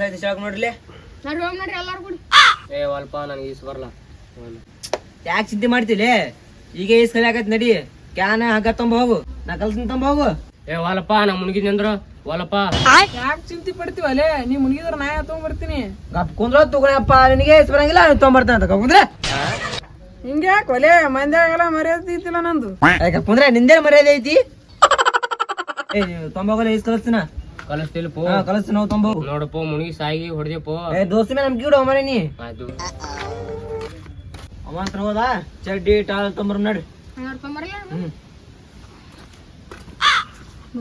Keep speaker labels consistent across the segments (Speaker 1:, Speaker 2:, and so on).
Speaker 1: Shock ನೋಡ್ರಿ.
Speaker 2: ನಡ್ರಿ ಹೋಗ್ ನಡ್ರಿ ಎಲ್ಲಾರು ಕೂಡಿ.
Speaker 3: ಏ ಅಲ್ಪ ನನಗೆ ಈಸ್ ಬರಲ್ಲ
Speaker 1: ಯಾಕೆ ಚಿಂತೆ ಮಾಡ್ತಿಲಿ ಈಗ ಈಸ್ ಕಲಿಯಾಕತ್ ನಡಿ. ಕ್ಯಾನ ಹಗ್ಗ ತಂಬ ಹೋಗು. ನಾ ಕಲ್ಸಿನ ತೊಂಬ ಹೋಗು.
Speaker 3: ಏ ವಾಲಪ್ಪ ನಾ ಮುನ್ಗಿದ್ ಅಂದ್ರ ವಾಲಪ್ಪ
Speaker 4: ಯಾಕೆ ಚಿಂತೆ ಪಡ್ತೀವಲ್ಲೇ ನೀ ಮುನ್ಗಿದ್ರ ನಾ ತಗೊಂಡ್ಬರ್ತೀನಿ
Speaker 1: ಗಪ್ ಕುಂದ್ರ ತಗೊಳಪ್ಪ ನಿನಗೆ ಈಸ್ ಬರಂಗಿಲ್ಲ ನೀನ್ ತೊಂಬರ್ತಾನ ಅಂತ ಕುಂದ್ರೆ.
Speaker 4: ಹಿಂಗೆ ಯಾಕೆ ಒಲೆ ಮಂದ್ಯಾಗೆಲ್ಲ ಮರ್ಯಾದ ಐತಿಲ್ಲ ನಂದು.
Speaker 1: ಯಾಕೆ ಕುಂದ್ರೆ ನಿಂದೇ ಮರ್ಯಾದೆ ಐತಿ. ಏ ತೊಂಬೋಗಲ್ಲ ಈಸ್ ಕಲಿಸ್ತೀನ.
Speaker 3: ಕಲಿಸ್ತಿಲ್ಲ ಪೋ.
Speaker 1: ಹಾ ಕಲಿಸ್ತೀನಿ ನಾವು ತೊಂಬ.
Speaker 3: ನೋಡಪ್ಪ ಮುನ್ಗಿ ಸಾಯಿ ಹೊಡೆದಪ್ಪ
Speaker 1: ಏ ದೋಸ್ತಿ ಮೇಲೆ ನಮ್ಗೆ ಇಡು ಮನೆ ನೀ?
Speaker 3: ಆಯ್ತು.
Speaker 1: ಅವ ಅಂತ ಹೋದ? ಚಡ್ಡಿ ಟಾಲ್ ತೊಂಬರ್ ನಡಿ.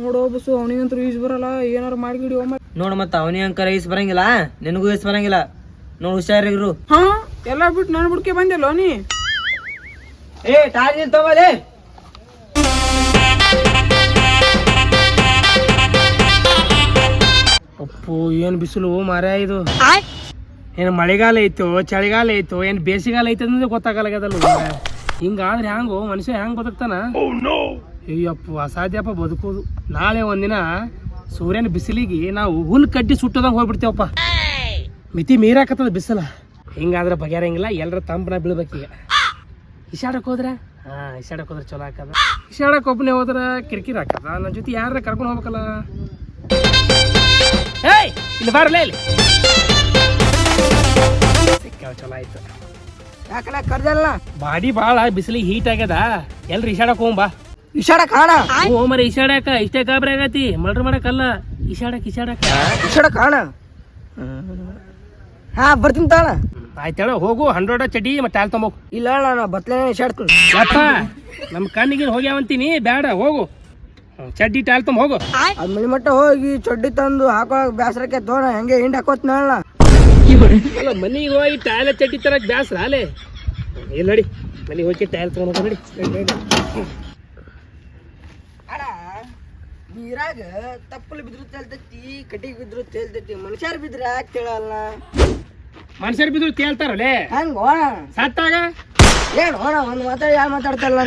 Speaker 4: ನೋಡೋ ಬಸ್ಸು ಅವನಿಗಂತೂ ಈಜ್ ಬರಲ್ಲ. ಏನಾರು ಮಾಡಿಗಿಡಿ ಒಮ್ಮ
Speaker 1: ನೋಡ್ ಮತ್ತ ಅವನಿಗೆ ಅಂಕರ ಈಸ್ ಬರಂಗಿಲ್ಲ ನಿನಗೂ ಈಸ್ ಬರಂಗಿಲ್ಲ. ನೋಡ್ ಹುಷಾರಿಗ್ರು
Speaker 4: ಹಾ? ಎಲ್ಲ ಬಿಟ್ಟು ನಾನು ಬಿಡ್ಕೆ ಬಂದಿಲ್ಲ ನೀ?
Speaker 1: ಏ ಟಾಲ್ ನೀನ್
Speaker 3: ಅಪ್ಪು ಏನು ಬಿಸಿಲು ಮಾರ್ಯ ಇದು? ಏನು ಮಳೆಗಾಲ ಐತೋ ಚಳಿಗಾಲ ಐತೋ ಏನು ಬೇಸಿಗಾಲ ಐತೆ ಅನ್ನೋದು ಗೊತ್ತಾಗಲ್ಲಾಗ್ಯದಲ್ಲ ಹಿಂಗಾದ್ರೆ ಹ್ಯಾಂಗೋ? ಮನುಷ್ಯ ಹೆಂಗ್ ಬದುಕ್ತಾನ? ಅಯ್ಯಪ್ಪ ಅಸಾಧ್ಯಪ್ಪ ಬದುಕೋದು. ನಾಳೆ ಒಂದಿನ ಸೂರ್ಯನ ಬಿಸಿಲಿಗೆ ನಾವು ಹುಲ್ ಕಡ್ಡಿ ಸುಟ್ಟದಾಗ ಹೋಗ್ಬಿಡ್ತೇವಪ್ಪ. ಮಿತಿ ಮೀರಾಕತ್ತದ ಬಿಸಿಲ. ಹಿಂಗಾದ್ರೆ ಬಗೆಹರಂಗಿಲ್ಲ ಎಲ್ಲರ ತಂಪನ ಬೀಳ್ಬೇಕೀಗ ಇಶಾಡಕ್ ಹೋದ್ರೆ? ಹಾ ಇಶಾಡಕ್ ಹೋದ್ರೆ ಚಲೋ ಹಾಕದ ಇಶಾಡಕ್ ಒಬ್ಬನೇ ಹೋದ್ರೆ ಕಿರಿಕಿರಿ ಹಾಕದ ನನ್ನ ಜೊತೆ ಯಾರ ಕರ್ಕೊಂಡು ಹೋಗ್ಬೇಕಲ್ಲ? ಏಯ್ ಇಲ್ಲಿ ಬರಲೇ ಇಲ್ಲಿ ಸಿಕ್ಕಾವ್ ಚಲೋ ಆಯ್ತು.
Speaker 4: ಯಾಕಲ್ಲ ಕರ್ದಲ್ಲ?
Speaker 3: ಬಾಡಿ ಬಾಳ ಬಿಸಿಲಿಗೆ ಹೀಟ್ ಆಗ್ಯದ. ಎಲ್ರಿ ಈಶಾಡಕ್ ಹೋಗ್ ಬಾ
Speaker 4: ಇಷಾಡ ಕಾಣ
Speaker 3: ಓ ಮರ ಈಶಾಡಕ ಇಷ್ಟೇ ಗಾಬರಿ ಆಗತಿ. ಮಲ್ಡ್ರ್ ಮಾಡಕ್ಕಲ್ಲ. ಇಶಾಡಕ್ ಇಶಾಡಕ್
Speaker 4: ಇಷಾಡ ಕಾಣ ಹಾ ಬರ್ತೀನಿ ತಾಳ.
Speaker 3: ಆಯ್ತೇಳ ಹೋಗು ಹಂಡ್ರೆಡ್ ಚಡಿ ಮತ್ತೆ ಅಲ್ಲಿ ತೊಂಬೋಗು
Speaker 4: ಇಲ್ಲ ನಾನು ಬತ್ಲೇ ಇಷಾಡ್ತೀನಿ
Speaker 3: ಯಪ್ಪ ನಮ್ಮ ಕಣ್ಣಿಗೆ ಹೋಗ್ಯಾವಂತೀನಿ ಬೇಡ ಹೋಗು. ಚಡ್ಡಿ ಟಾಲ್ ತುಂಬ ಹೋಗು
Speaker 4: ಅದ್ ಮನಿ ಮಟ್ಟ ಹೋಗಿ ಚಡ್ಡಿ ತಂದು ಹಾಕೋ ಬ್ಯಾಸರಕ್ಕೆ ತೋರ ಹೆಂಗೆ ಹಿಂಡ್ ಹಾಕೋತ್ ನೋಡಲ್ಲ
Speaker 3: ಅಲ್ಲ ಮನಿಗೆ ಹೋಗಿ ಟಾಯ್ಲ ಚಡ್ಡಿ ತರಕ್ ಬ್ಯಾಸರ ಅಲೆ ಇಲ್ಲ ನಡಿ. ಮನೆಗೆ ಹೋಗಿ ಟಾಯ್ಲ್ ತಗೊಂಡು ನೋಡಿ.
Speaker 4: ನೀರಾಗ ತಪ್ಪಲು ಬಿದ್ರು ತೇಲ್ತೈತಿ ಕಟ್ಟಿಗೆ ಬಿದ್ರು ತೇಲ್ತೈತಿ ಮನುಷ್ಯರ್ ಬಿದ್ರ ಯಾಕೆ ಕೇಳಲ್ಲ
Speaker 3: ಮನುಷ್ಯರು ಬಿದ್ರು ತೇಲ್ತಾರಲ್ಲೇ
Speaker 4: ಹಂಗೋ?
Speaker 3: ಸತ್ತಾಗ?
Speaker 4: ಏನು ಅಣ್ಣ ಒಂದು ಮಾತಾಡಿ ಯಾರು ಮಾತಾಡ್ತಾರಲ್ಲ?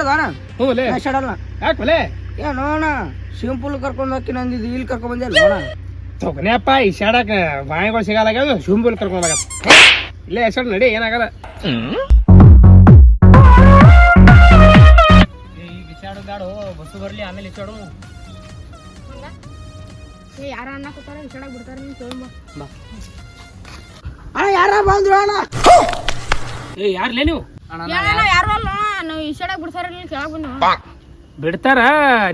Speaker 3: ಹೌದು ಏ.
Speaker 4: ಅಣ್ಣ ಇಲ್ಲಿ ಇಷಾಡ್ದ ಅಣ್ಣ
Speaker 3: ಹ್ಞೂ ಲೇ
Speaker 4: ನಾ ಇಷಾಡಲ್ಲ
Speaker 3: ಯಾಕಲೆ
Speaker 4: ಏನು ಅಣ್ಣ ಶಿಂಪುಲ್ ಕರ್ಕೊಂಡು ಹೋಗಿ ನಂದಿದ್ದು ಇಲ್ಲಿ ಕರ್ಕೊಂಡ್ ಬಂದೆ ಅಣ್ಣ
Speaker 3: ತೊಗನೆಯಪ್ಪ ಈ ಶಾಡಕ ಬಾಯಿಗಳು ಸಿಗಲ್ಲ ಕರ್ಕೊಂಡು ಕರ್ಕೊಂಡಾಗ ಇಲ್ಲೇ ಹೆಸರು ನಡಿ ಏನಾಗಲ್ಲ
Speaker 1: ಬ್ಯಾಡು ಬಸ್ಸು ಬರಲಿ ಆಮೇಲೆ ಇಚ್ಚಾಡು
Speaker 2: ಏ ಯಾರ ಅಣ್ಣ ಬಿಡ್ತಾರ ನೀನ್
Speaker 4: ಅಣ್ಣ ಯಾರ ಬಂದ್ರು ಅಣ್ಣ?
Speaker 3: ಏ ಯಾರ್ಲೇ ನೀವು?
Speaker 2: ಯಾರು? ಅಲ್ಲ ನಾವು ಇಷ್ಟಡಕ್ ಬಿಡ್ತಾರ ಕೇಳಕ್ ಬಂದ.
Speaker 3: ಬಿಡ್ತಾರ?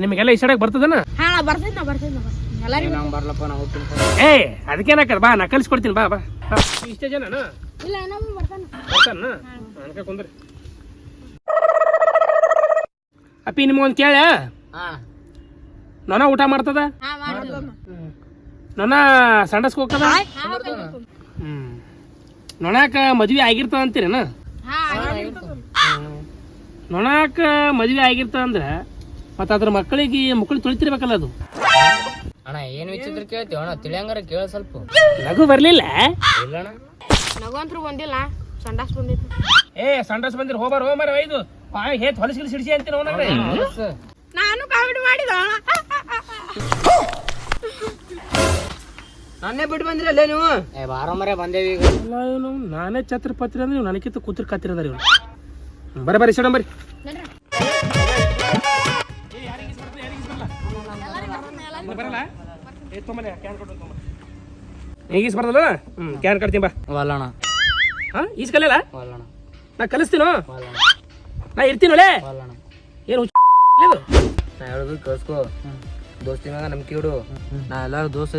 Speaker 3: ನಿಮಗೆಲ್ಲ ಈ ಬರ್ತದನ?
Speaker 2: ಹಾ ನಾ ಬರ್ತೀನಿ ನಾ ಬರ್ತೀನಿ ನಾ ಬರ್ತೀನಿ. ಎಲ್ಲರಿಗೂ
Speaker 1: ಬರ್ಲಪ್ಪ ನಾವು ಹೋಗ್ತೀನಿ
Speaker 3: ಏ ಅದಕ್ಕೇನಾಕದ ಬಾ ನಾ ಕಲಿಸ್ಕೊಡ್ತೀನಿ ಬಾ ಬಾ. ಇಷ್ಟೇ ಜನನ?
Speaker 2: ಇಲ್ಲ ಇನ್ನೊಬ್ಬ ಬರ್ತಾನ.
Speaker 3: ಬರ್ತಾನ? ಅನ್ಕ ಕುಂದ್ರಿ. ಅಪ್ಪಿ ನಿಮ್ಗೊಂದು ಕೇಳ?
Speaker 1: ಹಾ.
Speaker 3: ನೊಣ ಊಟ ಮಾಡ್ತದ?
Speaker 2: ಹಾ ಸಂಡಸ್ಕೋಕ್ತದ
Speaker 3: ನೊಣ ಸಂಡಸ್ಕ ಹೋಗ್ತದ?
Speaker 2: ಹಾ ಹೋಗ್ತೀನಿ.
Speaker 3: ಹ್ಮ್. ನೊಣಾಕ ಮದ್ವೆ ಆಗಿರ್ತದ ಅಂತೀರೇನ ನೊಣಾಕ ಮದ್ವೆ ಆಗಿರ್ತ ಅಂದ್ರೆ ಮತ್ತ ಅದ್ರ ಮಕ್ಕಳಿಗೆ ಮಕ್ಕಳು ತುಳಿತಿರ್ಬೇಕಲ್ಲ ಅದು.
Speaker 1: ಅಣ್ಣ ಏನ್ ವಿಚಿತ್ರ ಕೇಳ್ತೀವಿ ಅಣ್ಣ ತಿಳಿಯಂಗಾರ ಕೇಳ ಸ್ವಲ್ಪ.
Speaker 3: ನಗು ಬರ್ಲಿಲ್ಲ?
Speaker 1: ಇಲ್ಲಣ್ಣ.
Speaker 2: ನಗಂತ್ರು ಬಂದಿಲ್ಲ ಸಂಡಾಸ್ ಬಂದಿತ್ತು.
Speaker 3: ಏ ಸಂಡಾಸ್ ಬಂದಿರ ಹೋಗ್ಬಾರ ಹೋಗ್ಬಾರ ಒಯ್ದು ಬಾಯ್ ಹೇತ್ ಹೊಲಸಿಲ್ ಸಿಡಿಸಿ ಅಂತೀನಿ ಅವನಾಗ್ರೆ
Speaker 2: ನಾನು ಕಾಮಿಡಿ ಮಾಡಿದ
Speaker 4: ನನ್ನೇ ಬಿಟ್ಟು ಬಂದಿರಲ್ಲ ನೀವು?
Speaker 1: ಏ ಬಾರ ಮರೆ ಬಂದೇವಿ ಈಗ.
Speaker 3: ಪತ್ರ ನಾನೇ ಛತ್ರಪತಿ ಅಂದ್ರೆ ನೀವು ನನಗಿಂತ ಕೂತ್ರ ಕತ್ತಿರದಾರ ಇವನು. ಬರ್ರಿ ಬರ್ರಿ ಸಡನ್ ಬರ್ರಿ. ಬರಲ್ಲ ಏ ತೊಂಬನೆ ಕ್ಯಾನ್ ಕೊಟ್ಟು ತೊಂಬ ಈಗ ಈಸ್ ಬರ್ತಲ್ಲ ಹ್ಞೂ ಕ್ಯಾನ್ ಕಟ್ತೀನಿ ಬಾ. ಹಾಂ ಈಸ್ ಕಲಿಯಲ್ಲ ನಾ ಕಲಿಸ್ತೀನೋ? ನಾ ಇರ್ತೀನೊಳೆ
Speaker 1: ವಲ್ಲಣ್ಣ
Speaker 3: ಏನು
Speaker 1: ನಾ ಹೇಳುದು ಕೇಳಿಸ್ಕೋ. ದೋಸ್ತಿ ಮ್ಯಾಗ ನಂಬಿಕೆ ಇಡು. ನಾ ಎಲ್ಲಾರು ದೋಸ್ತ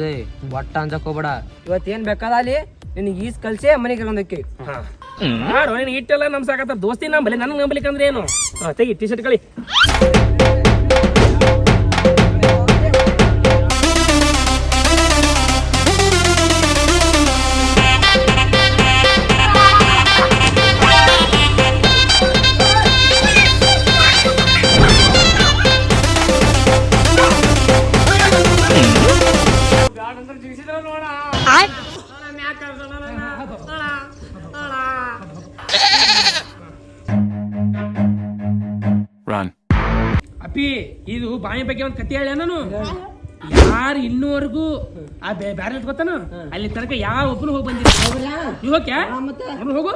Speaker 1: ಒಟ್ಟ ಅಂಜಕ್ ಹೋಗ್ಬೇಡ. ಇವತ್ತು ಏನು ಬೇಕಾದ ಅಲ್ಲಿ? ನಿನಗೆ ಈಸ್ ಕಲ್ಸೇ ಮನೆಗೆ ಕರ್ಕೊಂಡೋಕ್ಕಿ
Speaker 3: ಹಾಂ. ಮಾಡು ನಿನಗೆ ಇಟ್ಟೆಲ್ಲ ನಮ್ಮ ಸಾಕತ್ತ ದೋಸ್ತಿ ನಂಬಲಿ ನನಗೆ ನಂಬಲಿಕ್ಕಂದ್ರೆ ಏನು? ಹಾಂ ತೆಗಿ ಟಿ ಶರ್ಟ್ ಕಳಿ. ಅಪ್ಪಿ ಇದು ಬಾಯಿ ಬಗ್ಗೆ ಒಂದು ಕತೆ ಹೇಳ ನಾನು. ಯಾರು? ಇನ್ನೂವರೆಗೂ ಆ ಬ್ಯಾರಲ್ ಬ್ಯಾರೆ ಗೊತ್ತಾನ? ಅಲ್ಲಿ ತನಕ ಯಾವ ಒಬ್ಬನು ಹೋಗಿ ಬಂದಿಲ್ಲ. ಹೋಗ್ಯಾ?
Speaker 4: ಮತ್ತೆ?
Speaker 3: ಅವ್ನು ಹೋಗು.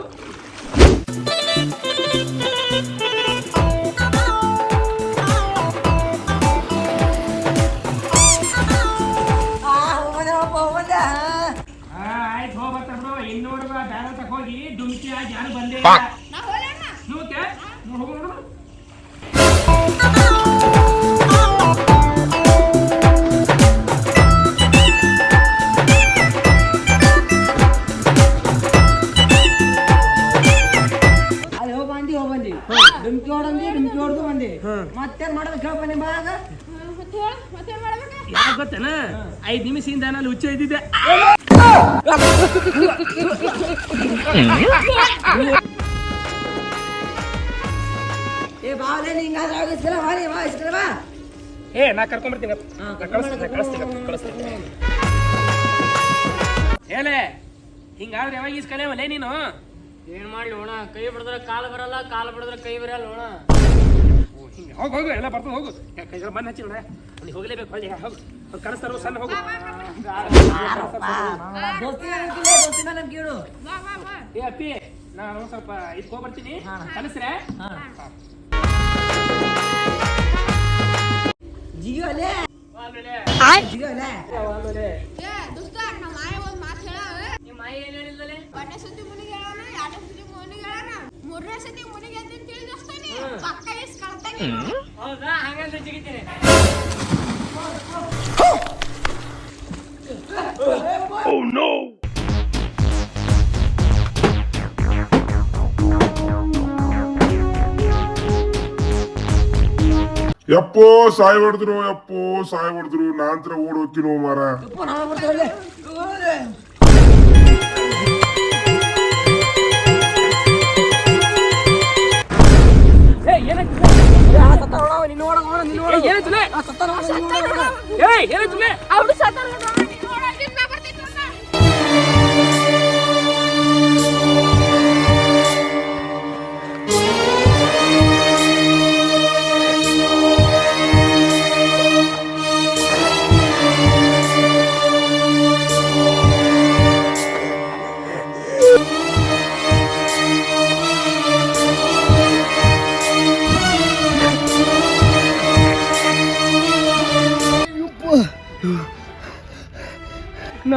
Speaker 3: ಇನ್ನೂರು ಬ್ಯಾರಲ್ ಹೋಗಿ ಡುಮ್ಕಿ ಆಗಿ ಯಾರು ಬಂದೇ
Speaker 2: ನಾ ಹೋಗ್ಲೇನ
Speaker 3: ನೀವು ಹೋಗ್ಯಾ? ನೀವು ಹೋಗು ನೋಡು.
Speaker 4: ಹೊಡ್ದು ಬಂದಿ ಮತ್ತೆ ಮಾಡೋದು ಕೇಳ್ಪ ನಿಮ್ಮ ಬಾಗ
Speaker 2: ಮತ್ತೆ ಹೇಳ ಮತ್ತೆ ಮಾಡ್ಬೇಕ
Speaker 3: ಯಾಕೆ ಗೊತ್ತೇನ? ಐದು ನಿಮಿಷದಿಂದ ನಾನು ಹುಚ್ಚ ಇದ್ದಿದ್ದೆ.
Speaker 4: ಏ ಬಾಲೆ ಹಿಂಗಾದ್ರೆ ಆಗಿಸ್ತಿಲ್ಲ ಬಾರಿ ಬಾ ಇಸ್ಕರ ಬಾ.
Speaker 3: ಏ ನಾ ಕಳಿಸ್ತೀನಿ ಕಳಿಸ್ತೀನಿ ಕಳಿಸ್ತೀನಿ. ಹೇಳೆ ಹಿಂಗಾದ್ರೆ ಯಾವಾಗ ಇಸ್ಕಲೇವಲ್ಲೇ ನೀನು?
Speaker 1: ಏನ್ ಮಾಡ್ಲಿ ಹೋಣ ಕೈ ಬಿಡಿದ್ರೆ ಕಾಲು ಬರಲ್ಲ ಕಾಲು ಬಿಡಿದ್ರೆ ಕೈ ಬರಲ್ಲ
Speaker 3: ಓ, ಹಿಂಗೆ. ಹೋಗು ಹೋಗು ಎಲ್ಲ ಬರ್ತದೆ ಹೋಗು. ಕೈಗಳು ಮಣ್ಣು ಹಚ್ಚಿಲ್ಲ ಅಲ್ಲಿ ಹೋಗ್ಲೇಬೇಕು ಹೊಳ್ಳಿ ಹೋಗು. ಅವ್ರು ಕಳಿಸ್ತಾರೋ ಸಣ್ಣ ಹೋಗು. ಏ ಅಪ್ಪಿ ನಾನು ಸ್ವಲ್ಪ ಇದಕ್ಕೆ ಹೋಗ್ಬರ್ತೀನಿ. ಕಲಿಸ್ರೆ
Speaker 4: ಜಿಗಿ ಅಲ್ಲೇ ಜಿಗಿ ಅಲ್ಲೇ
Speaker 2: ಒಂದನೇ ಸತಿ ಮುನಿಗೆ ಮೂರನೇ ಸತಿ ಮುನಿಗೆ ಅಂತ ತಿಳಿ
Speaker 1: ಹಂಗಂದ್ರೆ ಜಿಗಿತೀನಿ.
Speaker 5: ಯಪ್ಪೋ ಸಾಯ್ ಹೊಡೆದ್ರು ಯಪ್ಪೋ ಸಾಯ್ ಹೊಡೆದ್ರು. ನಾಂತರ ಓಡ್ ಹೋಗ್ತೀನೋ ಮಾರ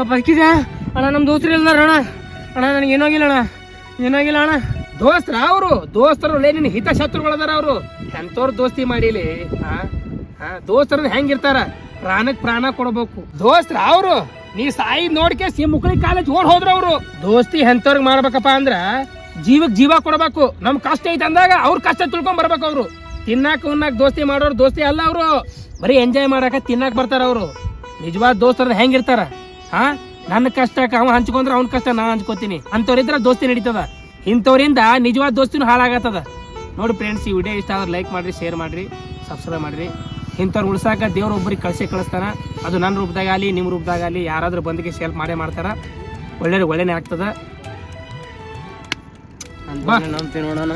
Speaker 1: ಬದುಕಿದೆ ಅಣ್ಣ ನಮ್ಮ ದೋಸ್ತರು ಇಲ್ಲ ಅಣ್ಣ. ಅಣ್ಣ, ನನಗೆ ಏನಾಗಿಲ್ಲ ಅಣ್ಣ. ಏನಾಗಿಲ್ಲ ಅಣ್ಣ.
Speaker 3: ದೋಸ್ತರ ಅವರು? ದೋಸ್ತರು ಲೇ ನಿನ್ನ ಹಿತ ಶತ್ರುಗಳದಾರ ಅವರು. ಎಂಥವ್ರು ದೋಸ್ತಿ ಮಾಡಿಲಿ ದೋಸ್ತರ ಹೆಂಗಿರ್ತಾರ? ಪ್ರಾಣಕ್ ಪ್ರಾಣ ಕೊಡ್ಬೇಕು. ದೋಸ್ತ್ರ ಅವರು? ನೀ ಸಾಯಿ ನೋಡ್ಕೆ ಸಿ ಮುಕ್ಳಿ ಕಾಲೇಜ್ ಓಡ್ ಹೋದ್ರ ಅವರು. ದೋಸ್ತಿ ಎಂತವ್ರಿಗೆ ಮಾಡ್ಬೇಕಪ್ಪ ಅಂದ್ರ ಜೀವಕ್ ಜೀವ ಕೊಡ್ಬೇಕು. ನಮ್ ಕಷ್ಟ ಐತೆ ಅಂದಾಗ ಅವ್ರ ಕಷ್ಟ ತಿಳ್ಕೊಂಡ್ ಬರ್ಬೇಕು ಅವ್ರು. ತಿನ್ನಾಕ ಉನ್ನಾಕ ದೋಸ್ತಿ ಮಾಡೋರು ದೋಸ್ತಿ ಅಲ್ಲ ಅವರು. ಬರೀ ಎಂಜಾಯ್ ಮಾಡಾಕ ತಿನ್ನಾಕ ಬರ್ತಾರ ಅವರು. ನಿಜವಾದ ದೋಸ್ತರ ಹೆಂಗಿರ್ತಾರ? ಹಾ ನನ್ನ ಕಷ್ಟಕ್ಕೆ ಅವ ಹಂಚ್ಕೊಂಡ್ರೆ ಅವ್ನ ಕಷ್ಟ ನಾ ಹಂಚ್ಕೋತೀನಿ. ಅಂತವ್ರಿದ್ರ ದೋಸ್ತಿ ನಡೀತದ. ಇಂಥವ್ರಿಂದ ನಿಜವಾದ ದೋಸ್ತಿನೂ ಹಾಳಾಗತ್ತದ. ನೋಡಿ ಫ್ರೆಂಡ್ಸ್ ಈ ವಿಡಿಯೋ ಇಷ್ಟ ಆದ್ರೆ ಲೈಕ್ ಮಾಡ್ರಿ ಶೇರ್ ಮಾಡ್ರಿ ಸಬ್ಸ್ಕ್ರೈಬ್ ಮಾಡ್ರಿ. ಇಂಥವ್ರು ಉಳ್ಸಾಕ ದೇವ್ರ ಒಬ್ಬರಿಗೆ ಕಳ್ಸಿ ಕಳಿಸ್ತಾನ. ಅದು ನನ್ನ ರೂಪದಾಗ ಆಗಲಿ ನಿಮ್ಮ ರೂಪದಾಗ ಆಗಲಿ, ಯಾರಾದರೂ ಬಂದಿಗೆ ಸೇಲ್ ಮಾಡೇ ಮಾಡ್ತಾರ. ಒಳ್ಳೆ ಒಳ್ಳೆನೇ ಆಗ್ತದ.
Speaker 1: ನೋಡೋಣ.